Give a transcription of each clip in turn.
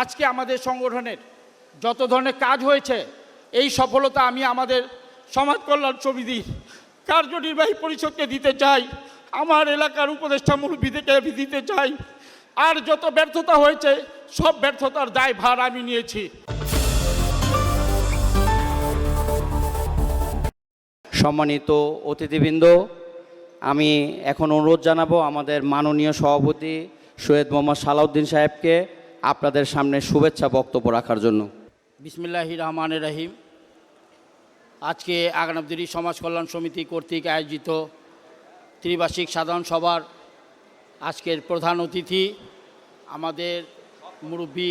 আজকে আমাদের সংগঠনের যত ধরনের কাজ হয়েছে, এই সফলতা আমি আমাদের সমাজ কল্যাণ সমিতির কার্যনির্বাহী পরিষদকে দিতে চাই, আমার এলাকার উপদেষ্টা মুরব্বীদেরকে আমি দিতে চাই, আর যত ব্যর্থতা হয়েছে, সব ব্যর্থতার দায় ভার আমি নিয়েছি। সম্মানিত অতিথিবৃন্দ, আমি এখন অনুরোধ জানাব আমাদের মাননীয় সভাপতি সৈয়দ মোহাম্মদ সালাউদ্দিন সাহেবকে আপনাদের সামনে শুভেচ্ছা বক্তব্য রাখার জন্য। বিসমিল্লাহি রহমান রহিম। আজকে আগানাবদিরি সমাজ কল্যাণ সমিতি কর্তৃক আয়োজিত ত্রিবার্ষিক সাধারণ সভার আজকের প্রধান অতিথি আমাদের মুরব্বী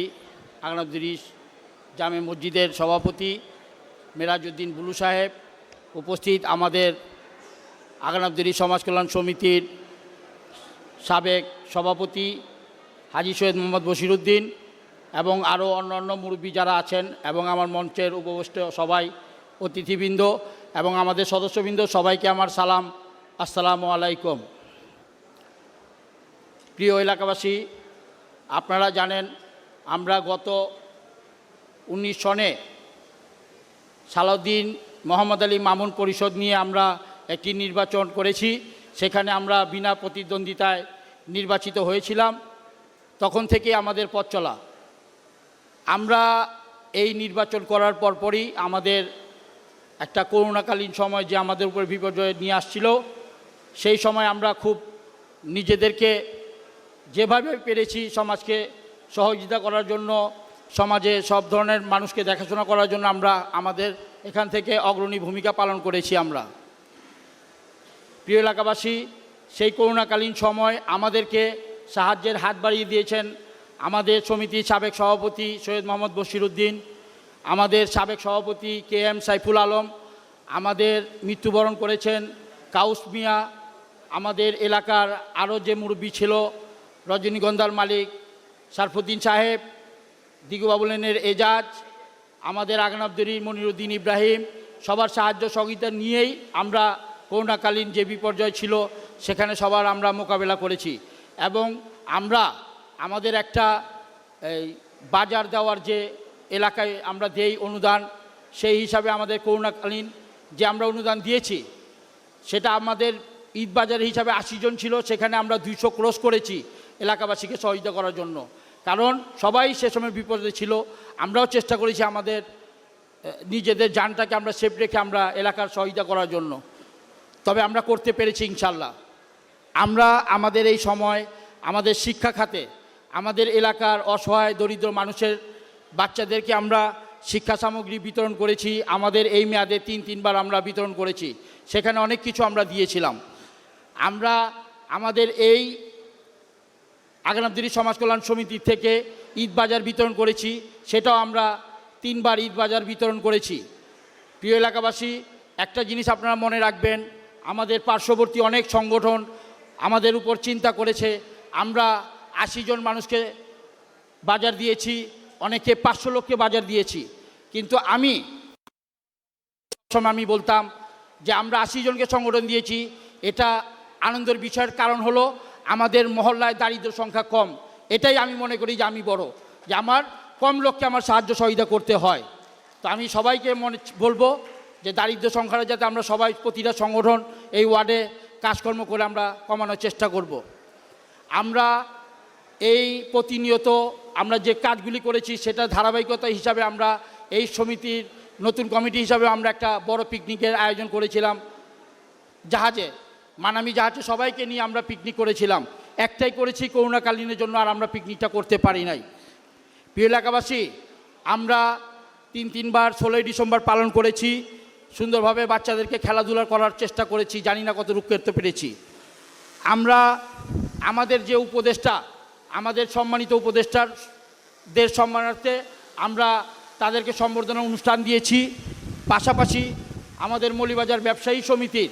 আগানাবদিরি জামে মসজিদের সভাপতি মেরাজউদ্দিন বুলু সাহেব, উপস্থিত আমাদের আগানাবদিরি সমাজ কল্যাণ সমিতির সাবেক সভাপতি হাজি সৈয়দ মোহাম্মদ বশিরুদ্দিন এবং আরও অন্যান্য মুরব্বী যারা আছেন এবং আমার মঞ্চের উপবিষ্ট সবাই, অতিথিবৃন্দ এবং আমাদের সদস্যবৃন্দ, সবাইকে আমার সালাম। আসসালামু আলাইকুম। প্রিয় এলাকাবাসী, আপনারা জানেন, আমরা গত উনিশ সনে সালাউদ্দিন মোহাম্মদ আলী মামুন পরিষদ নিয়ে আমরা একটি নির্বাচন করেছি। সেখানে আমরা বিনা প্রতিদ্বন্দ্বিতায় নির্বাচিত হয়েছিলাম। তখন থেকে আমাদের পথ চলা। আমরা এই নির্বাচন করার পরপরই আমাদের একটা করোনাকালীন সময় যে আমাদের উপর বিপর্যয় নিয়ে আসছিল, সেই সময় আমরা খুব নিজেদেরকে যেভাবে পেরেছি সমাজকে সহযোগিতা করার জন্য, সমাজে সব ধরনের মানুষকে দেখাশোনা করার জন্য আমরা আমাদের এখান থেকে অগ্রণী ভূমিকা পালন করেছি আমরা। প্রিয় এলাকাবাসী, সেই করোনাকালীন সময় আমাদেরকে সাহায্যের হাত বাড়িয়ে দিয়েছেন আমাদের সমিতির সাবেক সভাপতি সৈয়দ মোহাম্মদ বশিরুদ্দিন, আমাদের সাবেক সভাপতি কে এম সাইফুল আলম, আমাদের মৃত্যুবরণ করেছেন কাউস মিয়া, আমাদের এলাকার আরও যে মুরব্বী ছিল রজনীগন্ধার মালিক, সারফুদ্দিন সাহেব দিগুবাবুলেনের এজাজ, আমাদের আগানাবদুরি মনিরুদ্দিন ইব্রাহিম, সবার সাহায্য সহযোগিতা নিয়েই আমরা করোনাকালীন যে বিপর্যয় ছিল সেখানে সবার আমরা মোকাবেলা করেছি। এবং আমরা, আমাদের একটা, এই, বাজার দেওয়ার যে এলাকায় আমরা দেই অনুদান, সেই হিসাবে আমাদের করোনাকালীন যে আমরা অনুদান দিয়েছি, সেটা আমাদের ঈদ বাজার হিসাবে আশি জন ছিল, সেখানে আমরা দুইশো ক্রস করেছি এলাকাবাসীকে সহযোগিতা করার জন্য। কারণ সবাই সে সময় বিপদে ছিল, আমরাও চেষ্টা করেছি আমাদের নিজেদের যানটাকে আমরা সেফ রেখে আমরা এলাকার সহযোগিতা করার জন্য। তবে আমরা করতে পেরেছি ইনশাল্লাহ। আমরা আমাদের এই সময়, আমাদের শিক্ষা খাতে, আমাদের এলাকার অসহায় দরিদ্র মানুষের বাচ্চাদেরকে আমরা শিক্ষা সামগ্রী বিতরণ করেছি, আমাদের এই মেয়াদে তিন, তিনবার আমরা বিতরণ করেছি। সেখানে অনেক কিছু আমরা দিয়েছিলাম। আমরা আমাদের এই আগানাবদিনী সমাজ কল্যাণ সমিতি থেকে ঈদ বাজার বিতরণ করেছি, সেটাও আমরা তিনবার ঈদ বাজার বিতরণ করেছি। প্রিয় এলাকাবাসী, একটা জিনিস আপনারা মনে রাখবেন, আমাদের পার্শ্ববর্তী অনেক সংগঠন আমাদের উপর চিন্তা করেছে। আমরা আশি জন মানুষকে বাজার দিয়েছি অনেকে পাঁচশো লোককে বাজার দিয়েছি। কিন্তু আমি সময় আমি বলতাম যে আমরা আশি জনকে সংগঠন দিয়েছি। এটা আনন্দের বিষয়ের কারণ হলো আমাদের মহল্লায় দারিদ্র সংখ্যা কম। এটাই আমি মনে করি যে আমি বড়। যে আমার কম লোককে আমার সাহায্য সহযোগিতা করতে হয়। তো আমি সবাইকে মনে বলব যে দারিদ্র সংখ্যাটা যাতে আমরা সবাই প্রতিটা সংগঠন এই ওয়ার্ডে কাজকর্ম করে আমরা কমানোর চেষ্টা করব। আমরা এই প্রতিনিয়ত আমরা যে কাজগুলি করেছি সেটা ধারাবাহিকতা হিসাবে আমরা এই সমিতির নতুন কমিটি হিসাবে আমরা একটা বড় পিকনিকের আয়োজন করেছিলাম। জাহাজে, মানামি জাহাজে সবাইকে নিয়ে আমরা পিকনিক করেছিলাম। একটাই করেছি করোনাকালীনের জন্য আর আমরা পিকনিকটা করতে পারি নাই। প্রিয় এলাকাবাসী, আমরা তিন তিনবার ষোলোই ডিসেম্বর পালন করেছি। সুন্দরভাবে বাচ্চাদেরকে খেলাধুলা করার চেষ্টা করেছি, জানি না কত রূপ করতে পেরেছি। আমরা আমাদের যে উপদেষ্টা, আমাদের সম্মানিত উপদেষ্টার দের সম্মানার্থে আমরা তাদেরকে সম্বর্ধনা অনুষ্ঠান দিয়েছি। পাশাপাশি আমাদের মলিবাজার ব্যবসায়ী সমিতির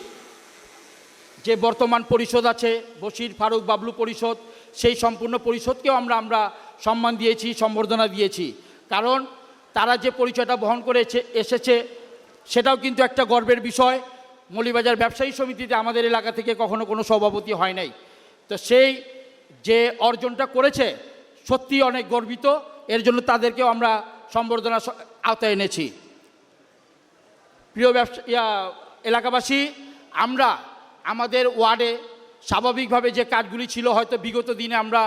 যে বর্তমান পরিষদ আছে, বশির ফারুক বাবলু পরিষদ, সেই সম্পূর্ণ পরিষদকেও আমরা আমরা সম্মান দিয়েছি, সম্বর্ধনা দিয়েছি। কারণ তারা যে পরিচয়টা বহন করেছে, এসেছে সেটাও কিন্তু একটা গর্বের বিষয়। মলিবাজার ব্যবসায়ী সমিতিতে আমাদের এলাকা থেকে কখনো কোনো সভাপতি হয় নাই। তো সেই যে অর্জনটা করেছে সত্যি অনেক গর্বিত। এর জন্য তাদেরকেও আমরা সম্বর্ধনা আওতায় এনেছি। প্রিয় ব্যবসা এলাকাবাসী আমরা আমাদের ওয়ার্ডে স্বাভাবিকভাবে যে কাজগুলি ছিল হয়তো বিগত দিনে আমরা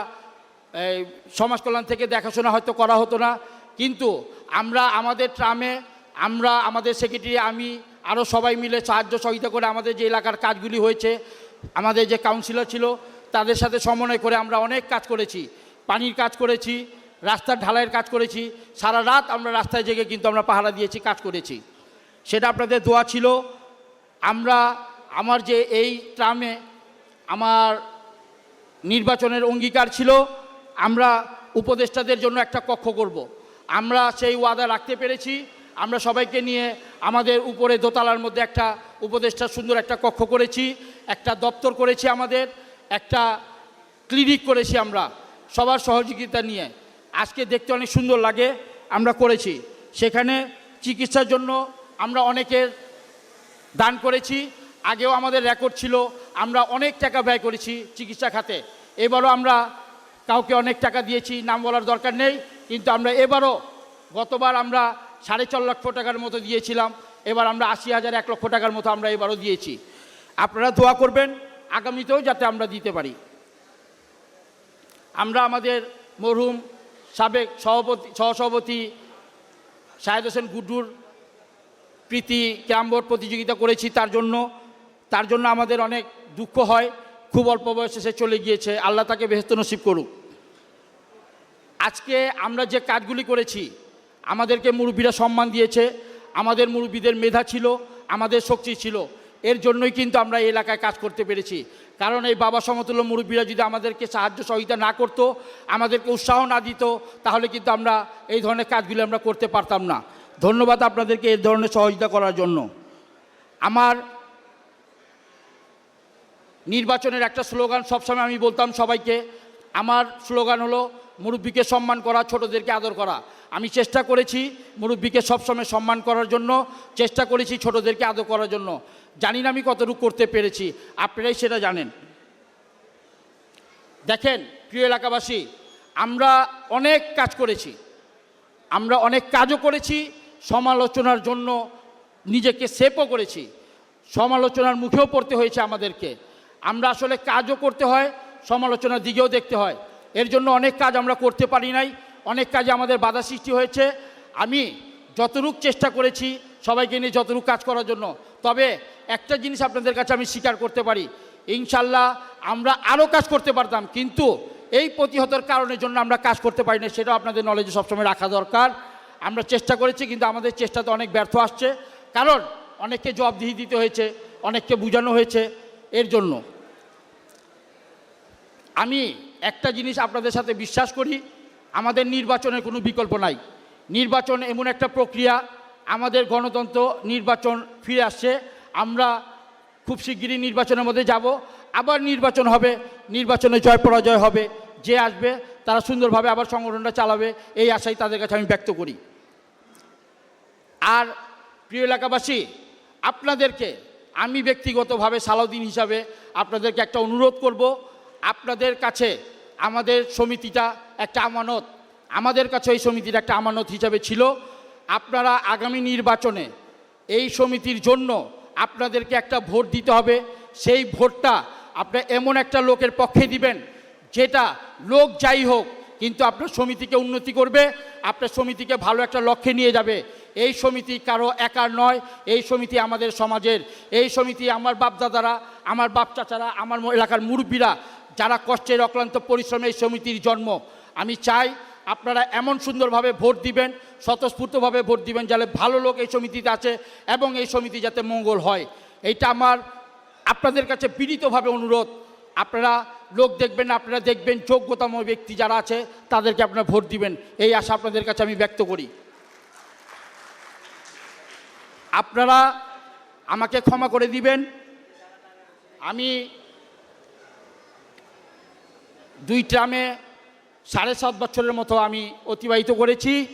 এই, সমাজ কল্যাণ থেকে দেখাশোনা হয়তো করা হতো না। কিন্তু আমরা আমাদের ট্রামে আমরা, আমাদের সেক্রেটারি আমি আরও সবাই মিলে সাহায্য সহযোগিতা করে আমাদের যে এলাকার কাজগুলি হয়েছে, আমাদের যে কাউন্সিলর ছিল, তাদের সাথে সমন্বয় করে আমরা অনেক কাজ করেছি। পানির কাজ করেছি, রাস্তার ঢালাইয়ের কাজ করেছি, সারা রাত আমরা রাস্তায় জেগে কিন্তু আমরা পাহারা দিয়েছি, কাজ করেছি। সেটা আপনাদের দোয়া ছিল। আমরা, আমার যে এই ট্রামে আমার নির্বাচনের অঙ্গীকার ছিল, আমরা উপদেষ্টাদের জন্য একটা কক্ষ করব। আমরা সেই ওয়াদা রাখতে পেরেছি। আমরা সবাইকে নিয়ে আমাদের উপরে দোতলার মধ্যে একটা উপদেষ্টা সুন্দর একটা কক্ষ করেছি, একটা দপ্তর করেছি আমাদের, একটা ক্লিনিক করেছি আমরা সবার সহযোগিতা নিয়ে। আজকে দেখতে অনেক সুন্দর লাগে, আমরা করেছি। সেখানে চিকিৎসার জন্য আমরা অনেকের দান করেছি, আগেও আমাদের রেকর্ড ছিল, আমরা অনেক টাকা ব্যয় করেছি চিকিৎসা খাতে। এবারও আমরা কাউকে অনেক টাকা দিয়েছি, নাম বলার দরকার নেই, কিন্তু আমরা এবারও গতবার আমরা সাড়ে চার লক্ষ টাকার মতো দিয়েছিলাম। এবার আমরা আশি হাজার, এক লক্ষ টাকার মতো আমরা এবারও দিয়েছি। আপনারা দোয়া করবেন, আগামীতেও যাতে আমরা দিতে পারি। আমরা আমাদের মরহুম সাবেক সভাপতি, সহসভাপতি শাহেদ হোসেন গুড্ডুর প্রীতি ক্যাম্বোর্ড প্রতিযোগিতা করেছি তার জন্য। তার জন্য আমাদের অনেক দুঃখ হয়। খুব অল্প বয়সে সে চলে গিয়েছে। আল্লাহ তাকে বেহস্ত নসিব করুক। আজকে আমরা যে কাজগুলি করেছি আমাদেরকে মুরব্বীরা সম্মান দিয়েছে, আমাদের মুরব্বীদের মেধা ছিল, আমাদের শক্তি ছিল। এর জন্যই কিন্তু আমরা এই এলাকায় কাজ করতে পেরেছি। কারণ এই বাবা সমতুল্য মুরব্বীরা যদি আমাদেরকে সাহায্য সহযোগিতা না করতো, আমাদেরকে উৎসাহ না দিত, তাহলে কিন্তু আমরা এই ধরনের কাজগুলি আমরা করতে পারতাম না। ধন্যবাদ আপনাদেরকে এই ধরনের সহযোগিতা করার জন্য। আমার নির্বাচনের একটা স্লোগান সবসময় আমি বলতাম সবাইকে আমার স্লোগান হলো, মুরব্বীকে সম্মান করা, ছোটদেরকে আদর করা। আমি চেষ্টা করেছি মুরব্বীকে সবসময় সম্মান করার জন্য, চেষ্টা করেছি ছোটদেরকে আদর করার জন্য। জানি না আমি কতটুকু করতে পেরেছি, আপনারাই সেটা জানেন। দেখেন, প্রিয় এলাকাবাসী, আমরা অনেক কাজ করেছি। আমরা অনেক কাজও করেছি, সমালোচনার জন্য নিজেকে সেপও করেছি। সমালোচনার মুখেও পড়তে হয়েছে আমাদেরকে। আমরা আসলে কাজও করতে হয় সমালোচনার দিকেও দেখতে হয়। এর জন্য অনেক কাজ আমরা করতে পারি নাই, অনেক কাজে আমাদের বাধা সৃষ্টি হয়েছে। আমি যতটুক চেষ্টা করেছি সবাইকে নিয়ে যতটুক কাজ করার জন্য, তবে একটা জিনিস আপনাদের কাছে আমি স্বীকার করতে পারি। ইনশাল্লাহ আমরা আরও কাজ করতে পারতাম, কিন্তু এই প্রতিহতর কারণের জন্য আমরা কাজ করতে পারি না সেটাও আপনাদের নলেজে সবসময় রাখা দরকার। আমরা চেষ্টা করেছি, কিন্তু আমাদের চেষ্টাতে অনেক ব্যর্থ আসছে। কারণ অনেককে জবাবদিহি দিতে হয়েছে, অনেককে বোঝানো হয়েছে। এর জন্য আমি একটা জিনিস আপনাদের সাথে বিশ্বাস করি, আমাদের নির্বাচনের কোনো বিকল্প নাই। নির্বাচন এমন একটা প্রক্রিয়া, আমাদের গণতন্ত্র নির্বাচন ফিরে আসছে, আমরা খুব শিগগিরই নির্বাচনের মধ্যে যাব। আবার নির্বাচন হবে, নির্বাচনে জয় পরাজয় হবে, যে আসবে, তারা সুন্দরভাবে আবার সংগঠনটা চালাবে, এই আশাই তাদের কাছে আমি ব্যক্ত করি। আর প্রিয় এলাকাবাসী, আপনাদেরকে আমি ব্যক্তিগতভাবে সালাউদ্দিন হিসাবে আপনাদেরকে একটা অনুরোধ করব আপনাদের কাছে আমাদের সমিতিটা একটা আমানত। আমাদের কাছে এই সমিতির একটা আমানত হিসাবে ছিল, আপনারা আগামী নির্বাচনে এই সমিতির জন্য আপনাদেরকে একটা ভোট দিতে হবে। সেই ভোটটা আপনার এমন একটা লোকের পক্ষে দিবেন, যেটা লোক যাই হোক, কিন্তু আপনার সমিতিকে উন্নতি করবে, আপনার সমিতিকে ভালো একটা লক্ষ্যে নিয়ে যাবে। এই সমিতি কারও একার নয়, এই সমিতি আমাদের সমাজের। এই সমিতি আমার বাপদাদারা, আমার বাপ চাচারা আমার এলাকার মুরব্বীরা যারা কষ্টের অক্লান্ত পরিশ্রমে এই সমিতির জন্ম, আমি চাই আপনারা এমন সুন্দরভাবে ভোট দিবেন, স্বতঃস্ফূর্তভাবে ভোট দিবেন যাতে ভালো লোক এই সমিতিতে আছে এবং এই সমিতি যাতে মঙ্গল হয়। এইটা আমার আপনাদের কাছে বিনীতভাবে অনুরোধ। আপনারা লোক দেখবেন, আপনারা দেখবেন যোগ্যতম ব্যক্তি যারা আছে, তাদেরকে আপনারা ভোট দিবেন। এই আশা আপনাদের কাছে আমি ব্যক্ত করি। আপনারা আমাকে ক্ষমা করে দিবেন। আমি দুই ট্রামে সাড়ে সাত বছরের মতো আমি অতিবাহিত করেছি।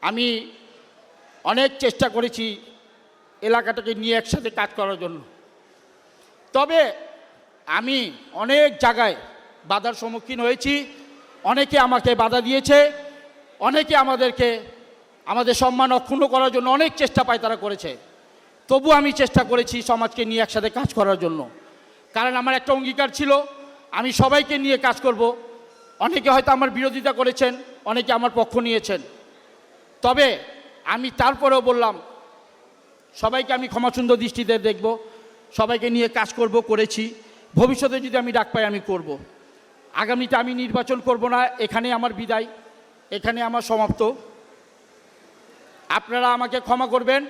আমি অনেক চেষ্টা করেছি এলাকাটাকে নিয়ে একসাথে কাজ করার জন্য। তবে আমি অনেক জায়গায় বাধার সম্মুখীন হয়েছি। অনেকে আমাকে বাধা দিয়েছে। অনেকে আমাদেরকে, আমাদের সম্মান অক্ষুণ্ণ করার জন্য অনেক চেষ্টা পায় তারা করেছে। তবু আমি চেষ্টা করেছি সমাজকে নিয়ে একসাথে কাজ করার জন্য। কারণ আমার একটা অঙ্গীকার ছিল আমি সবাইকে নিয়ে কাজ করব। অনেকে হয়তো আমার বিরোধিতা করেছেন, অনেকে আমার পক্ষ নিয়েছেন। তবে আমি তারপরেও বললাম, সবাইকে আমি ক্ষমাসুন্দর দৃষ্টিতে দেখব, সবাইকে নিয়ে কাজ করব, করেছি। ভবিষ্যতে যদি আমি ডাক পাই, আমি করব। আগামীতে আমি নির্বাচন করব না, এখানে আমার বিদায়, এখানে আমার সমাপ্ত। আপনারা আমাকে ক্ষমা করবেন।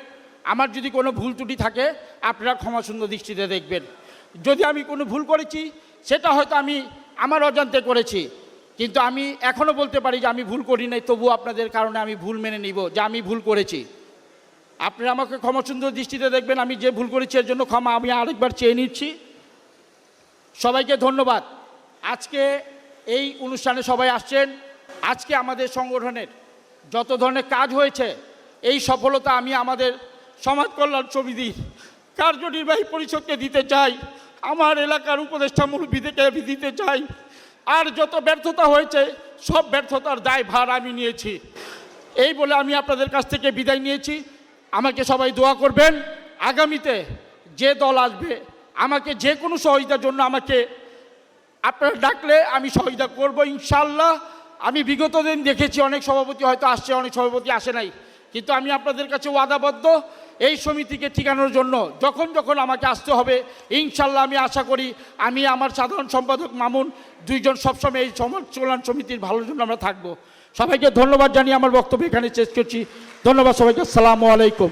আমার যদি কোনো ভুল ত্রুটি থাকে, আপনারা ক্ষমাসুন্দর দৃষ্টিতে দেখবেন। যদি আমি কোনো ভুল করেছি সেটা হয়তো আমি আমার অজান্তে করেছি, কিন্তু আমি এখনও বলতে পারি যে আমি ভুল করি নাই তবু আপনাদের কারণে আমি ভুল মেনে নিব যে আমি ভুল করেছি। আপনারা আমাকে ক্ষমা সুন্দর দৃষ্টিতে দেখবেন, আমি যে ভুল করেছি এর জন্য ক্ষমা আমি আরেকবার চেয়ে নিচ্ছি। সবাইকে ধন্যবাদ। আজকে এই অনুষ্ঠানে সবাই আসছেন। আজকে আমাদের সংগঠনের যত ধরনের কাজ হয়েছে, এই সফলতা আমি আমাদের সমাজ কল্যাণ সমিতির কার্যনির্বাহী পরিষদকে দিতে চাই। আমার এলাকার উপদেষ্টা মুরব্বীদেরকে আমি দিতে চাই। আর যত ব্যর্থতা হয়েছে, সব ব্যর্থতার দায় ভার আমি নিয়েছি। এই বলে আমি আপনাদের কাছ থেকে বিদায় নিয়েছি। আমাকে সবাই দোয়া করবেন। আগামীতে যে দল আসবে, আমাকে যে কোনো সহযোগিতার জন্য আমাকে আপনারা ডাকলে আমি সহযোগিতা করব ইনশাল্লাহ আমি বিগত দিন দেখেছি অনেক সভাপতি হয়তো আসছে, অনেক সভাপতি আসে নাই। কিন্তু আমি আপনাদের কাছে ওয়াদাবদ্ধ। এই সমিতিকে ঠিকানোর জন্য যখন যখন আমাকে আসতে হবে ইনশাল্লাহ আমি আশা করি আমি আমার সাধারণ সম্পাদক মামুন দুইজন সবসময় এই সমাজ কল্যাণ সমিতির ভালোর জন্য আমরা থাকব। সবাইকে ধন্যবাদ জানিয়ে আমার বক্তব্য এখানে শেষ করছি। ধন্যবাদ সবাইকে। আসসালামু আলাইকুম।